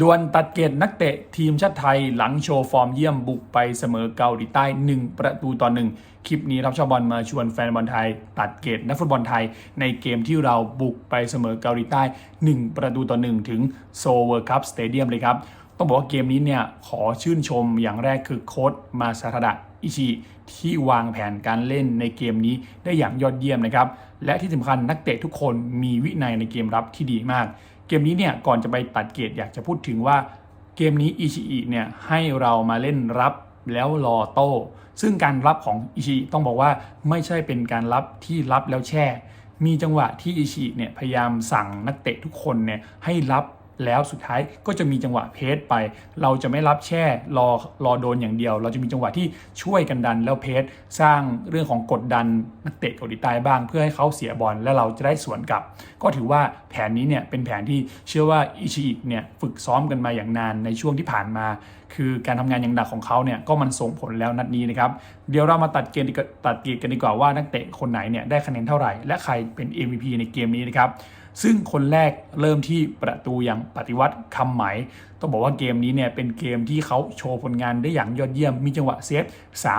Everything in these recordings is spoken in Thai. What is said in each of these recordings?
ดวลตัดเกตนักเตะทีมชาติไทยหลังโชว์ฟอร์มเยี่ยมบุกไปเสมอเกาหลีใต้ 1 ประตูต่อหนึ่งคลิปนี้รับชาวบอลมาชวนแฟนบอลไทย ตัดเกตนักฟุตบอลไทย ในเกมที่เราบุกไปเสมอเกาหลีใต้ 1 ประตูต่อหนึ่งถึงโซเวอร์คัพสเตเดียมเลยครับ ต้องบอกว่าเกมนี้เนี่ยขอชื่นชมอย่างแรกคือโค้ชมาซาทาดะอิชิที่วางแผนการเล่นในเกมนี้ได้อย่างยอดเยี่ยมนะครับและที่สำคัญนักเตะทุกคนมีวินัยในเกมรับที่ดีมาก กมนี้เนี่ยก่อนจะไปตัดเกรดอยากจะพูดถึงว่าเกมนี้อิชิอิเนี่ยให้เรามาเล่นรับแล้วรอโต้ ซึ่งการรับของอิชิต้องบอกว่าไม่ใช่เป็นการรับที่รับแล้วแช่ มีจังหวะที่อิชิเนี่ยพยายามสั่งนักเตะทุกคนเนี่ยให้รับ แล้วสุดท้ายก็จะมีจังหวะเพสไป เราจะไม่รับแช่รอรอโดนอย่างเดียว เราจะมีจังหวะที่ช่วยกันดัน แล้วเพสสร้างเรื่องของกดดันนักเตะเกาหลีใต้บ้าง เพื่อให้เขาเสียบอลและเราจะได้สวนกลับ ก็ถือว่าแผนนี้เนี่ยเป็นแผนที่เชื่อว่าอิชิอิเนี่ยฝึกซ้อมกันมาอย่างนานในช่วงที่ผ่านมา คือการทำงานอย่างหนักของเขาเนี่ยก็มันส่งผลแล้วนัดนี้นะครับเดี๋ยวเรามาตัดเกณฑ์ตัดเกณฑ์กันดีกว่าว่านักเตะคนไหนเนี่ยได้คะแนนเท่าไหร่ และใครเป็น MVP ในเกมนี้นะครับ ซึ่งคนแรกเริ่มที่ประตูอย่างปฏิวัติคำไหม ต้องบอกว่าเกมนี้เนี่ยเป็นเกมที่เขาโชว์ผลงานได้อย่างยอดเยี่ยม มีจังหวะเซฟ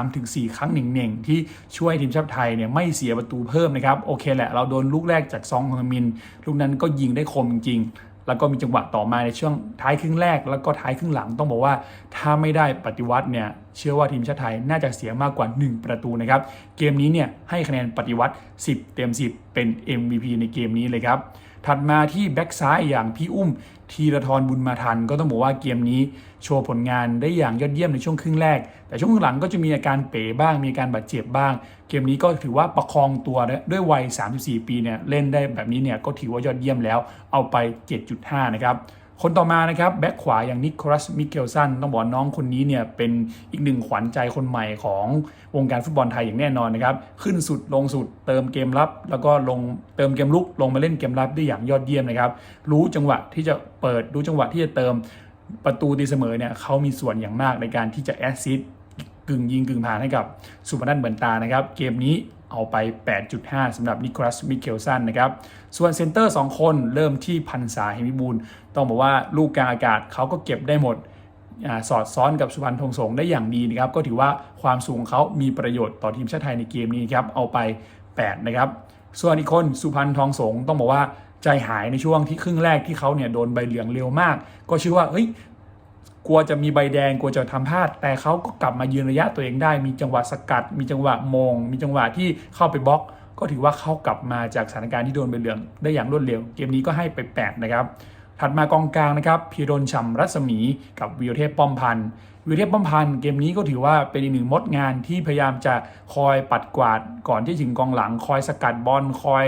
3-4 ครั้งหนึ่งๆที่ช่วยทีมชาติไทยเนี่ยไม่เสียประตูเพิ่มนะครับ โอเคแหละ เราโดนลูกแรกจากซองฮงมิน ลูกนั้นก็ยิงได้คมจริง แล้วก็มีจังหวะต่อมาในช่วงท้ายครึ่งแรก แล้วก็ท้ายครึ่งหลังต้องบอกว่าถ้าไม่ได้ปฏิวัติเนี่ยเชื่อว่าทีมชาติไทยน่าจะเสียมากกว่า 1 ประตูนะครับ เกมนี้เนี่ยให้คะแนนปฏิวัติ 10 เต็ม 10 เป็น MVP ในเกมนี้เลยครับ ถัดมาที่แบ็กซ้ายอย่างพี่อุ้มทีรทรบุญมาทัน ก็ต้องบอกว่าเกมนี้โชว์ผลงานได้อย่างยอดเยี่ยมในช่วงครึ่งแรก แต่ช่วงครึ่งหลังก็จะมีอาการเป๋บ้าง มีอาการบาดเจ็บบ้าง เกมนี้ก็ถือว่าประคองตัวด้วยวัย 34 ปีเนี่ยเล่นได้แบบนี้เนี่ยก็ถือว่ายอดเยี่ยมแล้วเอาไป 7.5 นะครับ คนต่อมานะครับแบ็คขวาอย่างนิโคลัสมิเกลสันต้องบอกน้องคนนี้เนี่ยเป็นอีกหนึ่งขวัญใจคนใหม่ของวงการฟุตบอลไทยอย่างแน่นอนนะครับ ขึ้นสุดลงสุดเติมเกมรับ แล้วก็ลงเติมเกมลุกลงมาเล่นเกมรับได้อย่างยอดเยี่ยมนะครับ รู้จังหวะที่จะเปิดรู้จังหวะที่จะเติมประตูตีเสมอเนี่ยเขามีส่วนอย่างมากในการที่จะแอสซิสต์กึ่งยิงกึ่งผ่านให้กับสุพนัทเหมือนตานะครับ เกมนี้ เอาไป 8.5สำหรับนิโคลัสมิเคลสันนะครับ ส่วนเซนเตอร์ 2 คนเริ่มที่พันษาเฮมิบูลต้องบอกว่าลูกกลางอากาศเขาก็เก็บได้หมดอสอดซ้อนกับสุพรรณทงสงได้อย่างดีนะครับ ก็ถือว่าความสูงของเขามีประโยชน์ต่อทีมชาติไทยในเกมนี้ครับ เอาไป 8 นะครับ ส่วนอีกคนสุพรรณทองสงต้องบอกว่าใจหายในช่วงที่ครึ่งแรกที่เขาเนี่ยโดนใบเหลืองเร็วมาก ก็เชื่อว่าเฮ้ย กลัวจะมีใบแดงกลัวจะทำพลาด แต่เขาก็กลับมายืนระยะตัวเองได้ มีจังหวะสกัด มีจังหวะมง มีจังหวะที่เข้าไปบล็อก ก็ถือว่าเข้ากลับมาจากสถานการณ์ที่โดนใบเหลืองได้อย่างรวดเร็ว เกมนี้ก็ให้ไป8นะครับ ถัดมากองกลางนะครับพีรนฉ่ำรัศมีกับวิวเทพป้อมพันธ์วิวเทพป้อมพันธ์เกมนี้ก็ถือว่าเป็นอีกหนึ่งมดงานที่พยายามจะคอยปัดกวาดก่อนที่ถึงกองหลัง คอยสกัดบอลคอย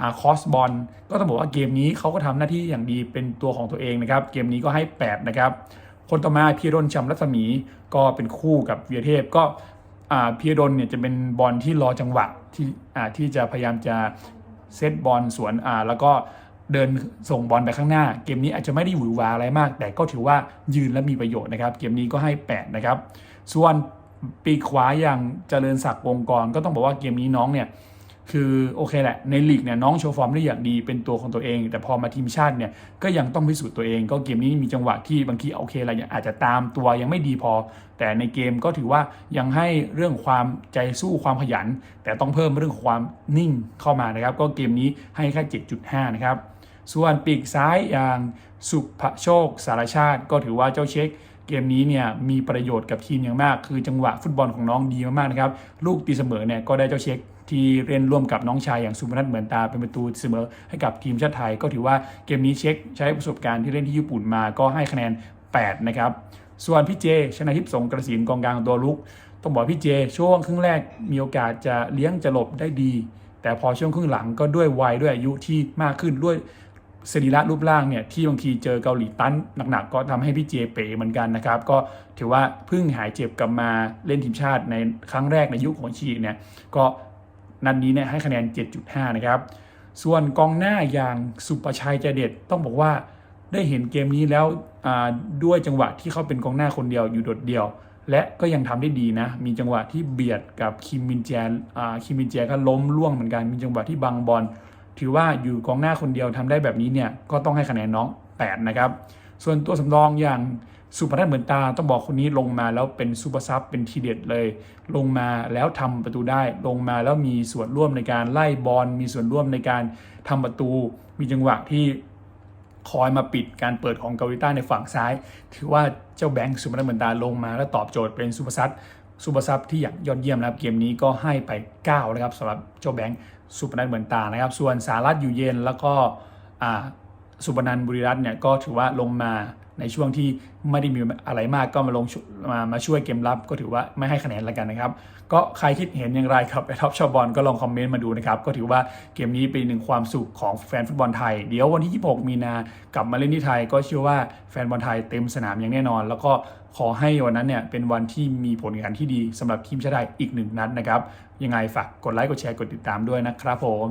อคอสบอลก็ต้องบอกว่าเกมนี้เขาก็ทำหน้าที่อย่างดีเป็นตัวของตัวเองนะครับ เกมนี้ก็ให้ 8 นะครับ คนต่อมาพีรนฉ่ำรัศมีก็เป็นคู่กับเวีรเทพก็พีรนเนี่ยจะเป็นบอลที่รอจังหวะที่ที่จะพยายามจะเซตบอลสวนอ่าแล้วก็เดินส่งบอลไปข้างหน้า เกมนี้อาจจะไม่ได้หวือหวาอะไรมาก แต่ก็ถือว่ายืนและมีประโยชน์นะครับ เกมนี้ก็ให้ 8 นะครับ ส่วนปีขวาอย่างเจริญศักดิ์วงกรก็ต้องบอกว่าเกมนี้น้องเนี่ย คือโอเคแหละในลีกเนี่ยน้องโชว์ฟอร์มได้อย่างดีเป็นตัวของตัวเอง แต่พอมาทีมชาติเนี่ยก็ยังต้องพิสูจน์ตัวเอง ก็เกมนี้มีจังหวะที่บางทีโอเคอะไรอาจจะตามตัวยังไม่ดีพอ แต่ในเกมก็ถือว่ายังให้เรื่องความใจสู้ความขยัน แต่ต้องเพิ่มเรื่องความนิ่งเข้ามานะครับ ก็เกมนี้ให้แค่ 7.5 นะครับส่วนปีกซ้ายอย่างสุภโชคสารชาติ ก็ถือว่าเจ้าเช็คเกมนี้เนี่ยมีประโยชน์กับทีมอย่างมาก คือจังหวะฟุตบอลของน้องดีมากๆนะครับลูกตีเสมอเนี่ยก็ได้เจ้าเช็ค ที่เล่นร่วมกับน้องชายอย่างสุพนัทเหมือนตาเป็นประตูเสมอให้กับทีมชาติไทย ก็ถือว่าเกมนี้เช็คใช้ประสบการณ์ที่เล่นที่ญี่ปุ่นมาก็ให้คะแนน 8 นะครับ ส่วนพี่เจ ชนะทิพย์สงกระสินกองกลางตัวลุก ต้องบอกพี่เจ ช่วงครึ่งแรกมีโอกาสจะเลี้ยงจะหลบได้ดี แต่พอช่วงครึ่งหลังก็ด้วยวัยด้วยอายุที่มากขึ้นด้วยสรีระรูปร่างเนี่ยที่บางทีเจอเกาหลีตันหนักๆ ก็ทำให้พี่เจเป๋เหมือนกันนะครับ ก็ถือว่าเพิ่งหายเจ็บกลับมาเล่นทีมชาติในครั้งแรกในยุคของชีเนี่ยก็ นัดนนี้เนี่ยให้คะแนน 7.5 นะครับ ส่วนกองหน้าอย่างสุประชัยใจเด็ดต้องบอกว่าได้เห็นเกมนี้แล้วด้วยจังหวะที่เขาเป็นกองหน้าคนเดียวอยู่โดดเดียว และก็ยังทำได้ดีนะ มีจังหวะที่เบียดกับคิมมินแจนคิมมินแจก็ล้มล่วงเหมือนกัน มีจังหวะที่บังบอลถือว่าอยู่กองหน้าคนเดียวทำได้แบบนี้เนี่ยก็ต้องให้คะแนนน้อง 8 นะครับ ส่วนตัวสำรองอย่าง สุพนัทเหมือนตาต้องบอกคนนี้ลงมาแล้วเป็นซูเปอร์ซับเป็นทีเด็ดเลย ลงมาแล้วทำประตูได้ ลงมาแล้วมีส่วนร่วมในการไล่บอลมีส่วนร่วมในการทำประตู มีจังหวะที่คอยมาปิดการเปิดของเกาหลีใต้ในฝั่งซ้าย ถือว่าเจ้าแบงค์สุพนัทเหมือนตาลงมาแล้วตอบโจทย์เป็นซูเปอร์ซับซูเปอร์ซับที่อย่างยอดเยี่ยมนะครับเกมนี้ก็ให้ไป9นะครับสำหรับเจ้าแบงค์สุพนัทเหมือนตานะครับ ส่วนสารัตอยู่เย็นแล้วก็อ่า สุปนันบุรีรัตน์เนี่ยก็ถือว่าลงมาในช่วงที่ไม่ได้มีอะไรมากก็มาลงมามาช่วยเกมรับ ก็ถือว่าไม่ให้คะแนนแล้วกันนะครับ ก็ใครคิดเห็นอย่างไรครับไอท็อปชาวบอลก็ลองคอมเมนต์มาดูนะครับ ก็ถือว่าเกมนี้เป็นหนึ่งความสุขของแฟนฟุตบอลไทย เดี๋ยววันที่ 26 มีนากลับมาเล่นที่ไทย ก็เชื่อว่าแฟนบอลไทยเต็มสนามอย่างแน่นอน แล้วก็ขอให้วันนั้นเนี่ยเป็นวันที่มีผลงานที่ดีสำหรับทีมชาติไทยอีกหนึ่งนัดนะครับยังไงฝากกดไลค์กดแชร์กดติดตามด้วยนะครับผม